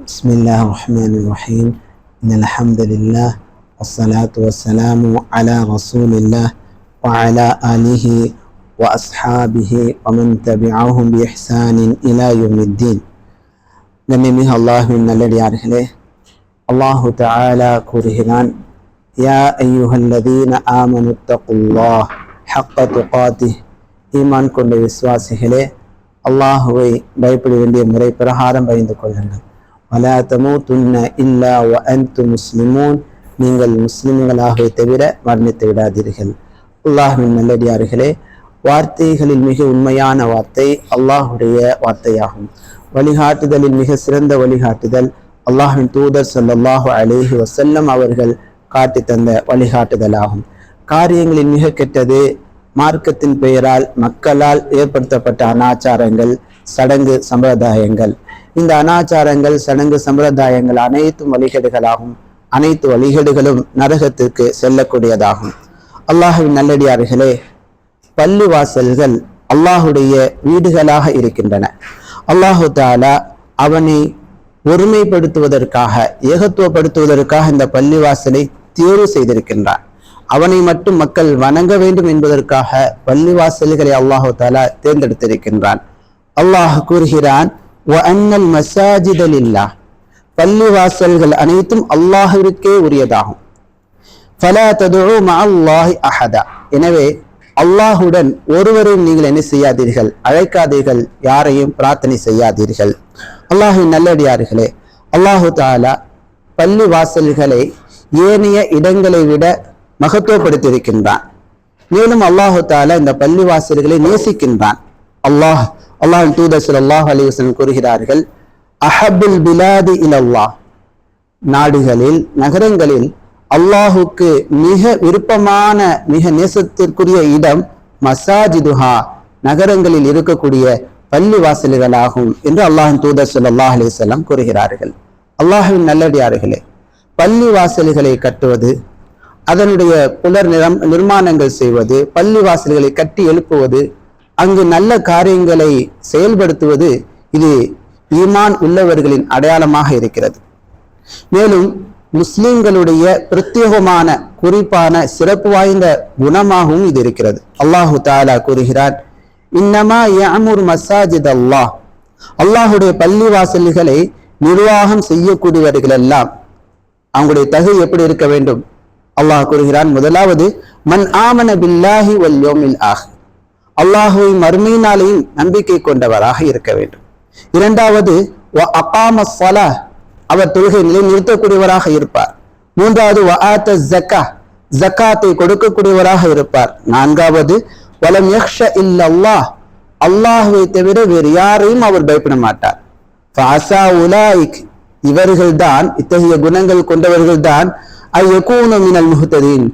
بسم الله الرحمن الرحيم إن الحمد لله والصلاة والسلام على رسول الله وعلى آله وأصحابه ومن تبعهم بإحسان إلى يوم الدين கண்ணியமிகு அல்லாஹுவின் நல்லடியார்களே அல்லாஹு தஆலா கூறுகிறான் யா ஐயுஹல்லதீன ஆமனு தகுல்லாஹ் ஹக்க துகாதிஹ் ஈமான் கொண்ட விசுவாசிகளே அல்லாஹுவை பயப்பட வேண்டிய முறை பிரகாரம் பயந்து கொள்ளுங்கள் வலா தமூதுன்ன இல்லா வ அன்து முஸ்லிமூன் நீங்கள் முஸ்லிம்களாகவே தவிர மரணித்து விடாதீர்கள். அல்லாஹுவின் நல்லடியார்களே வார்த்தைகளில் மிக உண்மையான வார்த்தை அல்லாஹுடைய வார்த்தையாகும். வழிகாட்டுதலில் மிக சிறந்த வழிகாட்டுதல் அல்லாஹின் தூதர் சொல்லல்லாஹு அலேஹி வசல்லம் அவர்கள் காட்டி தந்த வழிகாட்டுதலாகும். காரியங்களில் மிக கெட்டது மார்க்கத்தின் பெயரால் மக்களால் ஏற்படுத்தப்பட்ட அனாச்சாரங்கள் சடங்கு சம்பிரதாயங்கள். இந்த அனாச்சாரங்கள் சடங்கு சம்பிரதாயங்கள் அனைத்தும் வழிகேடுகளாகும். அனைத்து வழிகேடுகளும் நரகத்திற்கு செல்லக்கூடியதாகும். அல்லாஹுவின் நல்லடியார்களே பள்ளிவாசல்கள் அல்லாஹுடைய வீடுகளாக இருக்கின்றன. அல்லாஹு தாலா அவனை ஒருமைப்படுத்துவதற்காக ஏகத்துவப்படுத்துவதற்காக இந்த பள்ளிவாசலை தேர்வு செய்திருக்கின்றான். அவனை மட்டும் மக்கள் வணங்க வேண்டும் என்பதற்காக பள்ளிவாசல்களை அல்லாஹு தாலா தேர்ந்தெடுத்திருக்கின்றான். அல்லாஹ் கூறுகிறான் அன்னல் மசாஜிதல் இல்லா பள்ளிவாசல்கள் அனைத்தும் அல்லாஹிற்கே உரியதாகும் ஃபலா ததுஉ மஅல்லாஹி அஹதா எனவே அல்லாஹுடன் ஒருவரையும் நீங்கள் என்ன செய்யாதீர்கள் அழைக்காதீர்கள் யாரையும் பிரார்த்தனை செய்யாதீர்கள் அல்லாஹின் நல்லடியார்களே அல்லாஹு தாலா பள்ளி வாசல்களை ஏனைய இடங்களை விட மகத்துவப்படுத்தியிருக்கின்றான் மேலும் அல்லாஹு தாலா இந்த பள்ளி வாசல்களை நேசிக்கின்றான் அல்லாஹ் அல்லாஹின் தூதர் அல்லாஹ் அலிவசன் கூறுகிறார்கள் அஹபுல் பிலாதி இலல்லா நாடுகளில் நகரங்களில் அல்லாஹுக்கு மிக விருப்பமான மிக நேசத்திற்குரிய இடம் மசாஜிதுஹா நகரங்களில் இருக்கக்கூடிய பள்ளி வாசல்களாகும் என்று அல்லாஹின் தூதர் ஸல்லல்லாஹு அலைஹி கூறுகிறார்கள். அல்லாஹுவின் நல்லடியார்களே பள்ளி வாசல்களை கட்டுவது அதனுடைய புலர் நிறம் நிர்மாணங்கள் செய்வது பள்ளி வாசல்களை கட்டி எழுப்புவது அங்கு நல்ல காரியங்களை செயல்படுத்துவது இது ஈமான் உள்ளவர்களின் அடையாளமாக இருக்கிறது. மேலும் முஸ்லிம்களுடைய பிரத்யேகமான குறிப்பான சிறப்பு வாய்ந்த குணமாகவும் இது இருக்கிறது. அல்லாஹு தாலா கூறுகிறார் இன்னமா யமுர் மசாஜித் அல்லாஹ். அல்லாஹுடைய பள்ளி வாசல்களை நிர்வாகம் செய்யக்கூடியவர்கள் எல்லாம் அவங்களுடைய தகு எப்படி இருக்க வேண்டும்? அல்லாஹ் கூறுகிறான் முதலாவது மன் ஆமன பில்லாஹி வல் யோமில் ஆஹ் அல்லாஹுவை மறுமையினாலேயும் நம்பிக்கை கொண்டவராக இருக்க வேண்டும். இரண்டாவது அப்பாம சலா அவர் தொழுகை நிலை நிறுத்தக்கூடியவராக இருப்பார். மூன்றாவது வஆத்த ஜக்கா ஜக்காத்தை கொடுக்கக்கூடியவராக இருப்பார். நான்காவது வலம் யக்ஷ இல்லல்லாஹ் அல்லாஹுவை தவிர வேறு யாரையும் அவர் பயப்பட மாட்டார். ஃபாசா உலாயிக் இவர்கள்தான் இத்தகைய குணங்கள் கொண்டவர்கள்தான் ஐயகூனு மினல் முஹ்ததீன்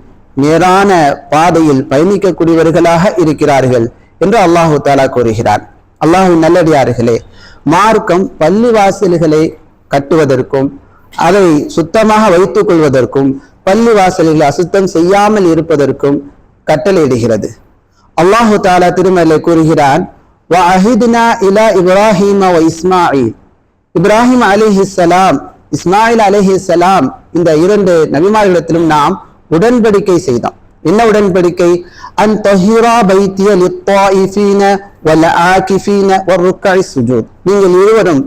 நேரான பாதையில் பயணிக்கக்கூடியவர்களாக இருக்கிறார்கள் என்று அல்லாஹு தாலா கூறுகிறார். அல்லாஹு நல்லடியார்களே மார்க்கம் பள்ளி வாசல்களை கட்டுவதற்கும் அதை சுத்தமாக வைத்துக் கொள்வதற்கும் பள்ளி வாசல்களை அசுத்தம் செய்யாமல் இருப்பதற்கும் கட்டளையிடுகிறது. அல்லாஹு தாலா திருமலை கூறுகிறான் இப்ராஹிம இஸ்மாயில். இப்ராஹிம் அலிஹிசலாம் இஸ்மாயில் அலிஹிசலாம் இந்த இரண்டு நபிமார்களிடத்திலும் நாம் உடன்படிக்கை செய்தோம் என்ன உடன்படிக்கை? அன் தஹிரா பைத்திய லித்தாயிஃபீன வல் ஆகிஃபீன வர்ருக்காய் சுஜூத் நீங்கள் இருவரும்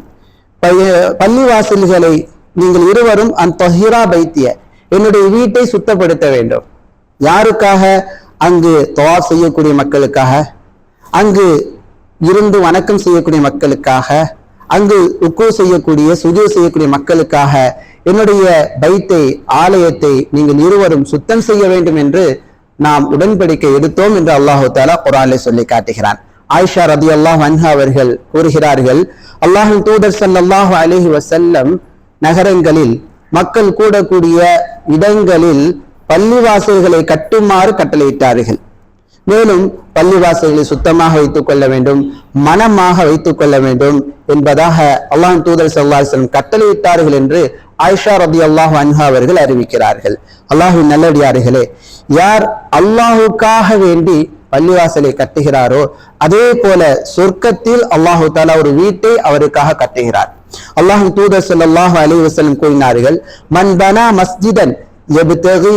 பள்ளி வாசல்களை நீங்கள் இருவரும் அன் தொஹிரா பைத்திய என்னுடைய வீட்டை சுத்தப்படுத்த வேண்டும். யாருக்காக? அங்கு தொவா செய்யக்கூடிய மக்களுக்காக அங்கு இருந்து வணக்கம் செய்யக்கூடிய மக்களுக்காக அங்கு உக்கு செய்யக்கூடிய சுஜு செய்யக்கூடிய மக்களுக்காக என்னுடைய பைத்தை ஆலயத்தை நீங்கள் இருவரும் சுத்தம் செய்ய வேண்டும் என்று நாம் உடன்படிக்கை எடுத்தோம் என்று அல்லாஹு தாலா குரானிலே சொல்லி காட்டுகிறான். ஆயிஷா ரதி அல்லாஹ் அன்ஹா அவர்கள் கூறுகிறார்கள் அல்லாஹின் தூதர் சல்லாஹு அலஹி வசல்லம் நகரங்களில் மக்கள் கூடக்கூடிய இடங்களில் பள்ளிவாசல்களை கட்டுமாறு கட்டளையிட்டார்கள். மேலும் பள்ளிவாசல்களை சுத்தமாக வைத்துக் கொள்ள வேண்டும் மனமாக வைத்துக் கொள்ள வேண்டும் என்பதாக அல்லாஹ் தூதர் சல்லாஹம் கட்டளையிட்டார்கள் என்று ஆயிஷா ரபி அல்லாஹு அன்ஹா அவர்கள் அறிவிக்கிறார்கள். அல்லாஹு நல்லடியார்களே யார் அல்லாஹுக்காக வேண்டி பள்ளிவாசலை கட்டுகிறாரோ அதே போல சொர்க்கத்தில் அல்லாஹு தாலா ஒரு வீட்டை அவருக்காக கட்டுகிறார். அல்லாஹு தூதர் சொல்லாஹு அலி வசலம் கூறினார்கள் மன் பனா மஸ்ஜிதன் யப்தகி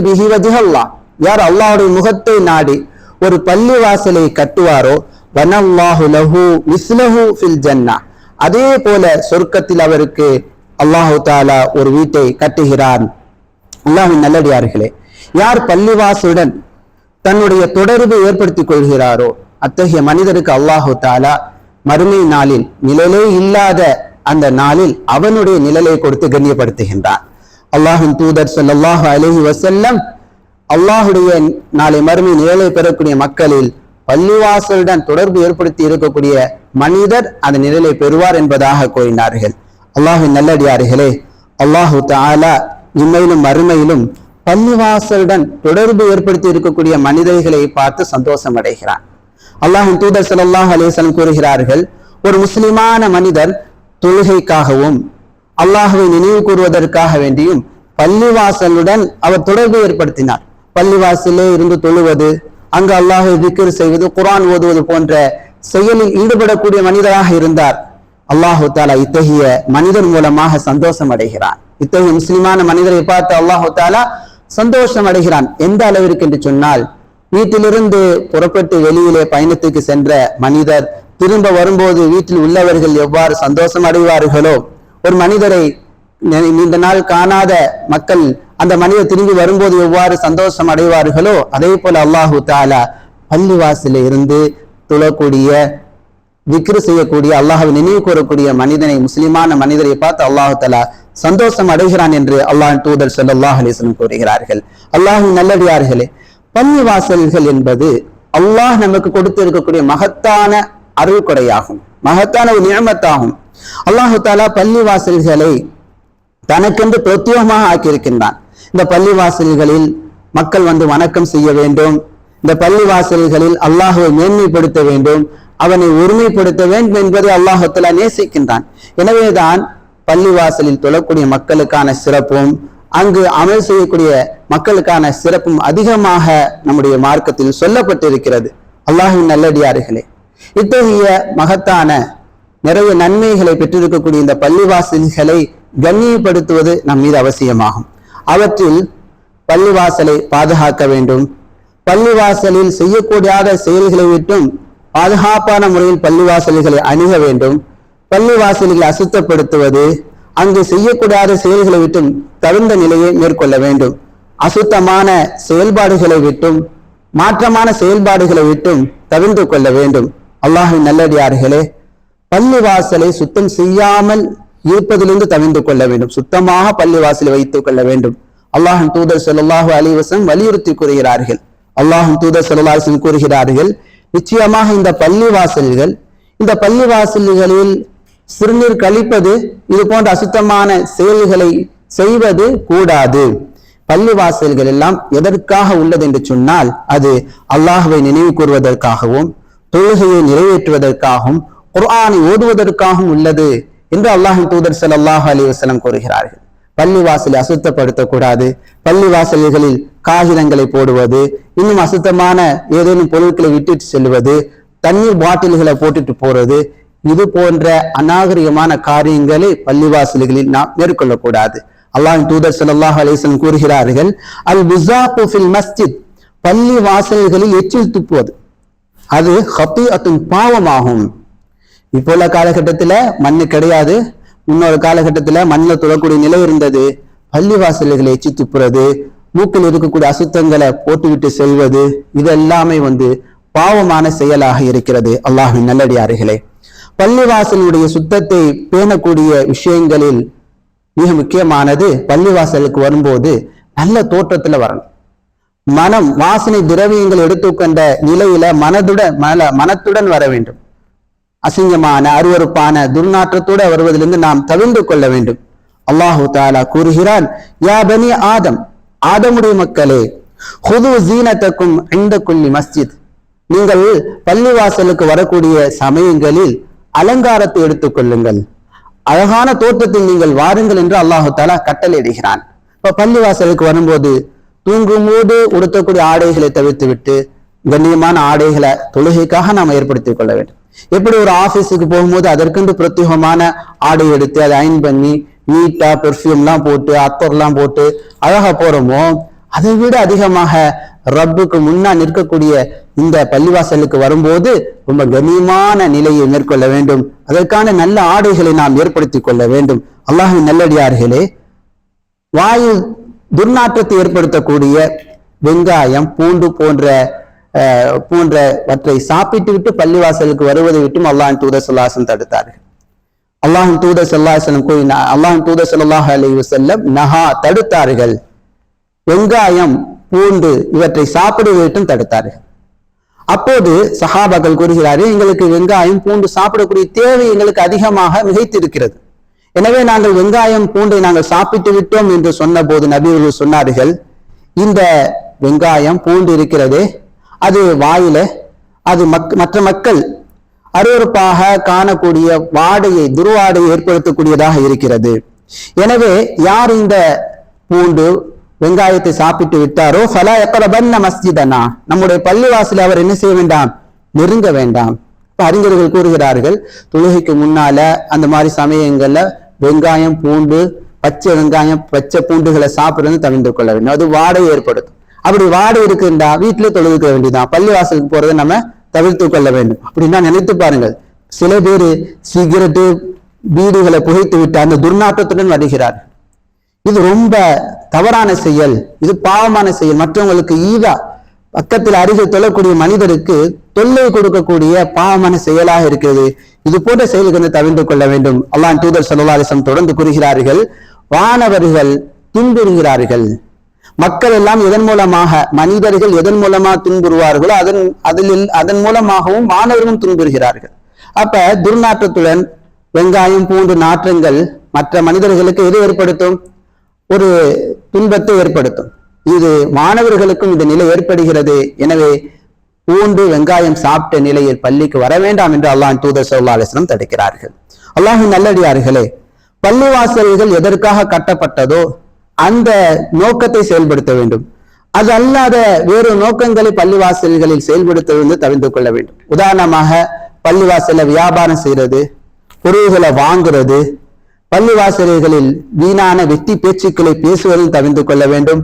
யார் அல்லாஹுடைய முகத்தை நாடி ஒரு பள்ளிவாசலை கட்டுவாரோ வனல்லாஹு லஹு மிஸ்லஹு ஃபில் ஜன்னா அதே போல சொர்க்கத்தில் அவருக்கு அல்லாஹு தாலா ஒரு வீட்டை கட்டுகிறான். அல்லாஹின் நல்லடியார்களே யார் பள்ளிவாசுடன் தன்னுடைய தொடர்பு ஏற்படுத்திக் கொள்கிறாரோ அத்தகைய மனிதருக்கு அல்லாஹு தாலா மறுமை நாளில் நிழலே இல்லாத அந்த நாளில் அவனுடைய நிழலை கொடுத்து கண்ணியப்படுத்துகின்றான். அல்லாஹின் தூதர் சொல்லாஹு அலஹி வசல்லம் அல்லாஹுடைய நாளை மறுமை நிழலை பெறக்கூடிய மக்களில் பள்ளிவாசலுடன் தொடர்பு ஏற்படுத்தி இருக்கக்கூடிய மனிதர் அந்த நிழலை பெறுவார் என்பதாக கூறினார்கள். அல்லாஹின் நல்லடியார்களே அல்லாஹு தாலா இம்மையிலும் மறுமையிலும் பள்ளிவாசலுடன் தொடர்பு ஏற்படுத்தி இருக்கக்கூடிய மனிதர்களை பார்த்து சந்தோஷம் அடைகிறான். அல்லாஹின் தூதர் ஸல்லல்லாஹு அலேசலம் கூறுகிறார்கள் ஒரு முஸ்லிமான மனிதர் தொழுகைக்காகவும் அல்லாஹுவை நினைவு கூறுவதற்காக வேண்டியும் பள்ளிவாசலுடன் அவர் தொடர்பு ஏற்படுத்தினார். பள்ளிவாசலே இருந்து தொழுவது அங்கு அல்லாஹை திக்ர் செய்வது குரான் ஓதுவது போன்ற செயலில் ஈடுபடக்கூடிய மனிதராக இருந்தார். அல்லாஹு தாலா இத்தகைய மனிதன் மூலமாக சந்தோஷம் அடைகிறான். இத்தகைய முஸ்லிமான மனிதரை பார்த்து அல்லாஹு தாலா சந்தோஷம் அடைகிறான். எந்த அளவிற்கு என்று சொன்னால் வீட்டிலிருந்து புறப்பட்டு வெளியிலே பயணத்துக்கு சென்ற மனிதர் திரும்ப வரும்போது வீட்டில் உள்ளவர்கள் எவ்வாறு சந்தோஷம் அடைவார்களோ ஒரு மனிதரை நெ- நீண்ட நாள் காணாத மக்கள் அந்த மனிதர் திரும்பி வரும்போது எவ்வாறு சந்தோஷம் அடைவார்களோ அதே போல அல்லாஹு தாலா பள்ளிவாசலில் இருந்து துளக்கூடிய விக்ரு செய்யக்கூடிய அல்லாஹாவை நினைவு கூறக்கூடிய மனிதனை முஸ்லிமான மனிதரை பார்த்து அல்லாஹு தலா சந்தோஷம் அடைகிறான் என்று அல்லாஹ் தூதர் ஸல்லல்லாஹு அலைஹி வஸல்லம் கூறுகிறார்கள். அல்லாஹு நல்லடியார்களே பள்ளிவாசல்கள் என்பது அல்லாஹ் நமக்கு கொடுத்திருக்கக்கூடிய மகத்தான அருள்கொடையாகும் மகத்தான ஒரு நியமத்தாகும். அல்லாஹு தாலா பள்ளிவாசல்களை தனக்கென்று பிரத்யேகமாக ஆக்கியிருக்கின்றான். இந்த பள்ளிவாசல்களில் மக்கள் வந்து வணக்கம் செய்ய வேண்டும். இந்த பள்ளிவாசல்களில் அல்லாஹுவை மேன்மைப்படுத்த வேண்டும். அவனை ஒருமைப்படுத்த வேண்டும் என்பதை அல்லாஹத்துல நேசிக்கின்றான். எனவேதான் பள்ளிவாசலில் தொழக்கூடிய மக்களுக்கான சிறப்பும் அங்கு அமல் செய்யக்கூடிய மக்களுக்கான சிறப்பும் அதிகமாக நம்முடைய மார்க்கத்தில் சொல்லப்பட்டிருக்கிறது. அல்லாஹின் நல்லடியார்களே இத்தகைய மகத்தான நிறைய நன்மைகளை பெற்றிருக்கக்கூடிய இந்த பள்ளிவாசல்களை கண்ணியப்படுத்துவது நம் மீது அவசியமாகும். அவற்றில் பள்ளிவாசலை பாதுகாக்க வேண்டும். பள்ளிவாசலில் செய்யக்கூடாத செயல்களை விட்டும் பாதுகாப்பான முறையில் பள்ளிவாசல்களை அணுக வேண்டும். பள்ளிவாசல்களை அசுத்தப்படுத்துவது அங்கு செய்யக்கூடாத செயல்களை விட்டும் தகுந்த நிலையை மேற்கொள்ள வேண்டும். அசுத்தமான செயல்பாடுகளை விட்டும் மாற்றமான செயல்பாடுகளை விட்டும் தவிர்த்து கொள்ள வேண்டும். அல்லாஹின் நல்லடியார்களே பள்ளிவாசலை சுத்தம் செய்யாமல் இருப்பதிலிருந்து தவிர்த்து கொள்ள வேண்டும். சுத்தமாக பள்ளிவாசலை வைத்துக் கொள்ள வேண்டும். அல்லாஹின் தூதர் சொல்லாஹு அலிவசம் வலியுறுத்தி கூறுகிறார்கள். அல்லாஹின் தூதர் ஸல்லல்லாஹு கூறுகிறார்கள் நிச்சயமாக இந்த பள்ளிவாசல்கள் இந்த பள்ளி வாசல்களில் சிறுநீர் கழிப்பது இது போன்ற அசுத்தமான செயல்களை செய்வது கூடாது. பள்ளிவாசல்கள் எல்லாம் எதற்காக உள்ளது என்று சொன்னால் அது அல்லாஹுவை நினைவு கூறுவதற்காகவும் தொழுகையை நிறைவேற்றுவதற்காகவும் குர்ஆனை ஓதுவதற்காகவும் உள்ளது என்று அல்லாஹின் தூதர் சல்லாஹ் அலி வசலம் கூறுகிறார்கள். பள்ளிவாசலை அசுத்தப்படுத்தக்கூடாது. பள்ளி வாசல்களில் காகிதங்களை போடுவது இன்னும் அசுத்தமான ஏதேனும் பொருட்களை விட்டுட்டு செல்வது தண்ணீர் பாட்டில்களை போட்டுட்டு போறது இது போன்ற அநாகரிகமான காரியங்களை பள்ளிவாசல்களில் நாம் மேற்கொள்ளக்கூடாது. அல்லாஹ்வின் தூதர் சல்லாஹ் அலிஸ்லம் கூறுகிறார்கள் அல் விசாப்பு ஃபில் மஸ்ஜித் பள்ளி வாசல்களில் எச்சில் துப்புவது அது ஹத்தியத்துன் பாவமாகும். இப்போ உள்ள காலகட்டத்துல மண்ணு கிடையாது முன்னொரு காலகட்டத்துல மண்ணில் துளக்கூடிய நிலை இருந்தது. பள்ளி வாசல்களை எச்சி துப்புறது மூக்கில் இருக்கக்கூடிய அசுத்தங்களை போட்டுவிட்டு செல்வது இது எல்லாமே வந்து பாவமான செயலாக இருக்கிறது. அல்லாஹ்வின் நல்லடியார்களே பள்ளிவாசலுடைய சுத்தத்தை பேணக்கூடிய விஷயங்களில் மிக முக்கியமானது பள்ளிவாசலுக்கு வரும்போது நல்ல தோற்றத்துல வரணும். மனம் வாசனை திரவியங்கள் எடுத்துக்கொண்ட நிலையில மனதுடன் மன மனத்துடன் வர வேண்டும். அசிங்கமான அருவருப்பான துர்நாற்றத்தோடு வருவதிலிருந்து நாம் தவிர்ந்து கொள்ள வேண்டும். அல்லாஹு தாலா கூறுகிறான் யா பனி ஆதம் ஆதமுடைய மக்களே ஹுது ஜீனத்தக்கும் இந்த குல்லி மஸ்ஜித். நீங்கள் பள்ளிவாசலுக்கு வரக்கூடிய சமயங்களில் அலங்காரத்தை எடுத்துக் கொள்ளுங்கள். அழகான தோற்றத்தில் நீங்கள் வாருங்கள் என்று அல்லாஹு தாலா கட்டளையிடுகிறான். இப்ப பள்ளிவாசலுக்கு வரும்போது தூங்கும் போது உடுத்தக்கூடிய ஆடைகளை தவிர்த்து விட்டு கண்ணியமான ஆடைகளை தொழுகைக்காக நாம் ஏற்படுத்திக் கொள்ள வேண்டும். எப்படி ஒரு ஆபீஸுக்கு போகும்போது அதற்கென்று பிரத்யேகமான ஆடை எடுத்து அதை அயன் பண்ணி நீட்டா பெர்ஃப்யூம்லாம் போட்டு அத்தர்லாம் போட்டு அழகா போறோமோ அதை விட அதிகமாக ரப்புக்கு முன்னா நிற்கக்கூடிய இந்த பள்ளிவாசலுக்கு வரும்போது ரொம்ப கண்ணியமான நிலையை மேற்கொள்ள வேண்டும். அதற்கான நல்ல ஆடைகளை நாம் ஏற்படுத்திக் கொள்ள வேண்டும். அல்லாஹின் நல்லடியார்களே வாயு துர்நாற்றத்தை ஏற்படுத்தக்கூடிய வெங்காயம் பூண்டு போன்ற அஹ், போன்றவற்றை சாப்பிட்டு விட்டு பள்ளிவாசலுக்கு வருவதை விட்டும் அல்லாஹின் தூதர் சொல்லாசன் தடுத்தார்கள். அல்லாஹின் தூதர் சொல்லாசனம் கூறினார் அல்லாஹின் தூதர் ஸல்லல்லாஹு அலி வஸல்லம் நஹா தடுத்தார்கள். வெங்காயம் பூண்டு இவற்றை சாப்பிடுவதை தடுத்தார்கள். அப்போது சஹாபாக்கள் கூறுகிறார்கள் எங்களுக்கு வெங்காயம் பூண்டு சாப்பிடக்கூடிய தேவை எங்களுக்கு அதிகமாக மிகைத்திருக்கிறது. எனவே நாங்கள் வெங்காயம் பூண்டை நாங்கள் சாப்பிட்டு விட்டோம் என்று சொன்னபோது நபி சொன்னார்கள் இந்த வெங்காயம் பூண்டு இருக்கிறதே. அது வாயில அது மக் மற்ற மக்கள் அருவருப்பாக காணக்கூடிய வாடையை துருவாடையை ஏற்படுத்தக்கூடியதாக இருக்கிறது. எனவே யார் இந்த பூண்டு வெங்காயத்தை சாப்பிட்டு விட்டாரோ ஃபலா எக்கரபன்ன மஸ்ஜிதனா? நம்முடைய பள்ளிவாசல அவர் என்ன செய்ய வேண்டாம்? நெருங்க வேண்டாம். அறிஞர்கள் கூறுகிறார்கள் தொழுகைக்கு முன்னால அந்த மாதிரி சமயங்கள்ல வெங்காயம் பூண்டு பச்சை வெங்காயம் பச்சை பூண்டுகளை சாப்பிடுறது தவிர்த்து கொள்ள வேண்டும். அது வாடை ஏற்படுத்தும். அப்படி வாடை இருக்குண்டா? வீட்டுல தொழுதுக்க வேண்டியதான் பள்ளிவாசலுக்கு போறதை நம்ம தவிர்த்து கொள்ள வேண்டும். அப்படின்னா நினைத்து பாருங்கள். சில பேர் சிகரெட்டு பீடிகளை புகைத்து விட்டு அந்த துர்நாற்றத்துடன் வருகிறார். இது ரொம்ப தவறான செயல். இது பாவமான செயல். மற்றவங்களுக்கு ஈவா பக்கத்தில் அருகில் தொழக்கூடிய மனிதருக்கு தொல்லை கொடுக்கக்கூடிய பாவமான செயலாக இருக்கிறது. இது போன்ற செயல்களை வந்து தவிர்த்து கொள்ள வேண்டும். அல்லான் தூதர் ஸல்லல்லாஹு தொடர்ந்து கூறுகிறார்கள். வானவர்கள் துன்புறுகிறார்கள். மக்கள் எல்லாம் எதன் மூலமாக மனிதர்கள் எதன் மூலமாக துன்புறுவார்களோ அதன் அதில் அதன் மூலமாகவும் மாணவர்களும் துன்புறுகிறார்கள். அப்ப துர்நாற்றத்துடன் வெங்காயம் பூண்டு நாற்றங்கள் மற்ற மனிதர்களுக்கு எது ஏற்படுத்தும்? ஒரு துன்பத்தை ஏற்படுத்தும். இது மாணவர்களுக்கும் இந்த நிலை ஏற்படுகிறது. எனவே பூண்டு வெங்காயம் சாப்பிட்ட நிலையில் பள்ளிக்கு வர வேண்டாம் என்று அல்லாஹ் தூதர் ஸல்லல்லாஹு அலைஹி தடுக்கிறார்கள். அல்லாஹின் நல்லடியார்களே பள்ளிவாசல்கள் எதற்காக கட்டப்பட்டதோ அந்த நோக்கத்தை செயல்படுத்த வேண்டும். அது அல்லாத வேறு நோக்கங்களை பள்ளிவாசல்களில் செயல்படுத்துவது தவிர்த்து கொள்ள வேண்டும். உதாரணமாக பள்ளிவாசல வியாபாரம் செய்யறது பொருள்களை வாங்குறது பள்ளிவாசல்களில் வீணான வெட்டி பேச்சுக்களை பேசுவதில் தவிர்த்து கொள்ள வேண்டும்.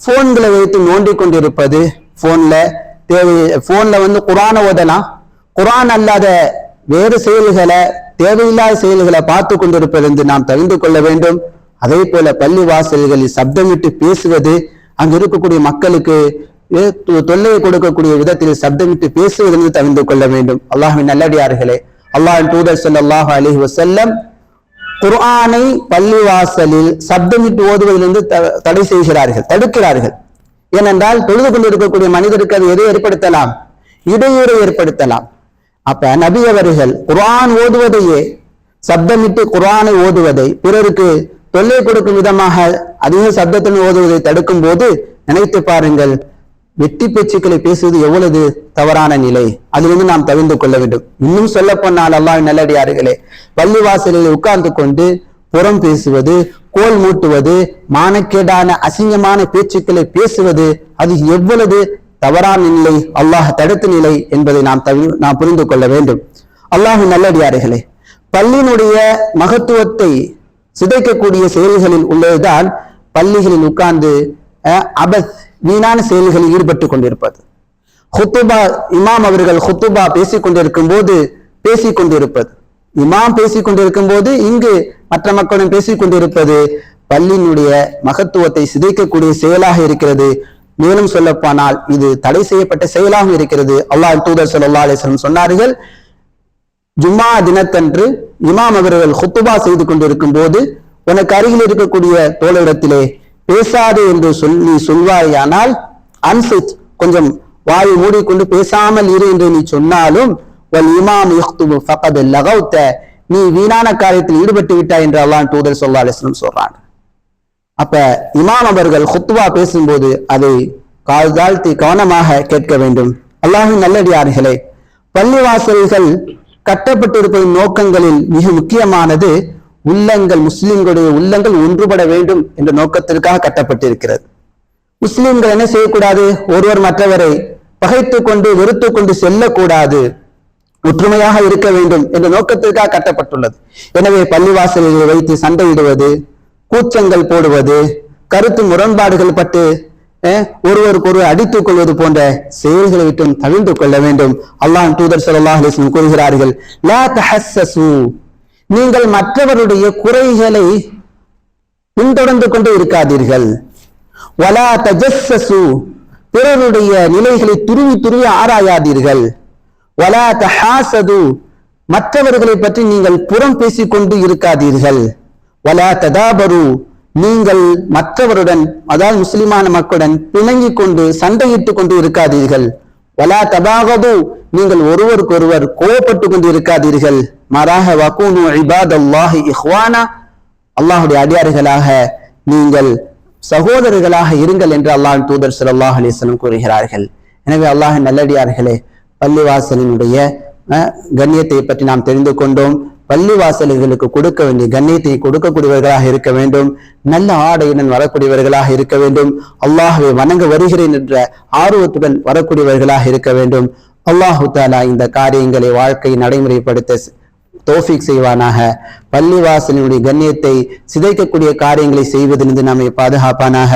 போன்களை வைத்து நோண்டி கொண்டிருப்பது போன்ல தேவை போன்ல வந்து குரான ஓதலாம். குரான் அல்லாத வேறு செயல்களை தேவையில்லாத செயல்களை பார்த்து கொண்டிருப்பது என்று நாம் தவிர்த்து கொள்ள வேண்டும். அதே போல பள்ளி வாசல்களில் சப்தமிட்டு பேசுவது அங்கு இருக்கக்கூடிய மக்களுக்கு தொல்லையை கொடுக்கக்கூடிய விதத்தில் சப்தமிட்டு பேசுவதிலிருந்து தவிர்த்து கொள்ள வேண்டும். அல்லாஹின் நல்லடியார்களே அல்லாஹின் தூதர் சொல்லாஹு அலைஹி வசல்லம் குர்ஆனை பள்ளி வாசலில் சப்தமிட்டு ஓதுவதிலிருந்து தடை செய்கிறார்கள் தடுக்கிறார்கள். ஏனென்றால் தொழுது கொண்டிருக்கக்கூடிய மனிதருக்கு அது எதை ஏற்படுத்தலாம்? இடையூறை ஏற்படுத்தலாம். அப்ப நபி அவர்கள் குர்ஆன் ஓதுவதையே சப்தமிட்டு குர்ஆனை ஓதுவதை பிறருக்கு தொல்லை கொடுக்கும் விதமாக அதிக சப்தத்துடன் ஓதுவதை தடுக்கும் போது நினைத்து பாருங்கள் வெட்டி பேச்சுக்களை பேசுவது எவ்வளவு தவறான நிலை. அதிலிருந்து நாம் தவிர்த்து கொள்ள வேண்டும். இன்னும் சொல்ல போனால் அல்லாஹ் நல்லடியார்களே பள்ளிவாசலில் உட்கார்ந்து கொண்டு புறம் பேசுவது கோல் மூட்டுவது மானக்கேடான அசிங்கமான பேச்சுக்களை பேசுவது அது எவ்வளவு தவறான நிலை அல்லாஹ் தடுத்த நிலை என்பதை நாம் தவி நாம் புரிந்து கொள்ள வேண்டும். அல்லாஹ் நல்லடியார்களே பள்ளியினுடைய மகத்துவத்தை சிதைக்கக்கூடிய செயல்களில் உள்ளதுதான் பள்ளிகளில் உட்கார்ந்து அஹ், அபத் வீணான செயல்களில் ஈடுபட்டு கொண்டிருப்பது. ஹுத்துபா இமாம் அவர்கள் ஹுத்துபா பேசிக் கொண்டிருக்கும் போது பேசிக் கொண்டிருப்பது. இமாம் பேசிக் கொண்டிருக்கும் போது இங்கு மற்ற மக்களும் பேசிக் கொண்டிருப்பது பள்ளியினுடைய மகத்துவத்தை சிதைக்கக்கூடிய செயலாக இருக்கிறது. மேலும் சொல்லப்போனால் இது தடை செய்யப்பட்ட செயலாகவும் இருக்கிறது. அல்லாஹ் தூதர் சொல்லா அலிஸ்லம் சொன்னார்கள் ஜும்மா தினத்தன்று இமாம் அவர்கள் ஹுத்துபா செய்து கொண்டிருக்கும் போது உனக்கு அருகில் இருக்கக்கூடிய தோழரிடத்திலே பேசாதே என்று சொல் நீ சொல்வாயானால் அன்சித் கொஞ்சம் வாயை மூடிக்கொண்டு பேசாமல் இரு என்று நீ சொன்னாலும் வல் இமாம் யக்துபு லகௌத்த நீ வீணான காரியத்தில் ஈடுபட்டு விட்டாய் என்று அல்லான் தூதர் ஸல்லல்லாஹு அலைஹி சொல்றாங்க. அப்ப இமாம் அவர்கள் ஹுத்துவா பேசும்போது அதை கால் தாழ்த்தி கவனமாக கேட்க வேண்டும். அல்லாஹின் நல்லடியார்களே பள்ளிவாசல்கள் கட்டப்பட்டிருக்கும் நோக்கங்களில் மிக முக்கியமானது உள்ளங்கள் முஸ்லிம்களுடைய உள்ளங்கள் ஒன்றுபட வேண்டும் என்ற நோக்கத்திற்காக கட்டப்பட்டிருக்கிறது. முஸ்லிம்கள் என்ன செய்யக்கூடாது? ஒருவர் மற்றவரை பகைத்து கொண்டு வெறுத்து கொண்டு செல்லக்கூடாது. ஒற்றுமையாக இருக்க வேண்டும் என்ற நோக்கத்திற்காக கட்டப்பட்டுள்ளது. எனவே பள்ளிவாசல்களை வைத்து சண்டையிடுவது கூச்சங்கள் போடுவது கருத்து முரண்பாடுகள் பட்டு ஒருவருக்கு ஒருவர் அடித்துக் கொள்வது போன்ற செயல்களை விட்டும் தவிர்த்து கொள்ள வேண்டும். அல்லாஹ் தூதர் ஸல்லல்லாஹு கூறுகிறார்கள் நீங்கள் மற்றவருடைய குறைகளை பின்தொடர்ந்து கொண்டு இருக்காதீர்கள். வலா தஜஸ்ஸசு. பிறருடைய நிலைகளை துருவி துருவி ஆராயாதீர்கள். வலா தஹாசது மற்றவர்களை பற்றி நீங்கள் புறம் பேசிக்கொண்டு இருக்காதீர்கள். வலா ததாபரு. நீங்கள் மற்றவருடன் அதாவது முஸ்லிமான மக்களுடன் பிணங்கி கொண்டு சண்டையிட்டுக் கொண்டு இருக்காதீர்கள். வலா தபாகது நீங்கள் ஒருவருக்கொருவர் கோபப்பட்டு கொண்டு இருக்காதீர்கள். மாறாக வக்கூனு இபாத் அல்லாஹி இஹ்வானா அல்லாஹுடைய அடியார்களாக நீங்கள் சகோதரர்களாக இருங்கள் என்று அல்லாஹ் தூதர் ஸல்லல்லாஹு அலைஹி கூறுகிறார்கள். எனவே அல்லாஹ் நல்லடியார்களே பள்ளிவாசலினுடைய அஹ், கண்ணியத்தை பற்றி நாம் தெரிந்து கொண்டோம். பள்ளிவாசல்களுக்கு கொடுக்க வேண்டிய கண்ணியத்தை கொடுக்கக்கூடியவர்களாக இருக்க வேண்டும். நல்ல ஆடையுடன் வரக்கூடியவர்களாக இருக்க வேண்டும். அல்லாஹுவை வணங்க வருகிறேன் என்ற ஆர்வத்துடன் வரக்கூடியவர்களாக இருக்க வேண்டும். அல்லாஹு தாலா இந்த காரியங்களை வாழ்க்கை நடைமுறைப்படுத்த தோஃபிக் செய்வானாக. பள்ளிவாசலினுடைய கண்ணியத்தை சிதைக்கக்கூடிய காரியங்களை செய்வதிலிருந்து நம்மை பாதுகாப்பானாக.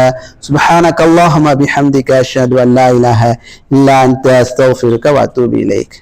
சுபஹான கல்லாஹமா பிஹம்திக அஷ்ஹது அல்லா இலாஹ இல்லா அந்த இலைக்.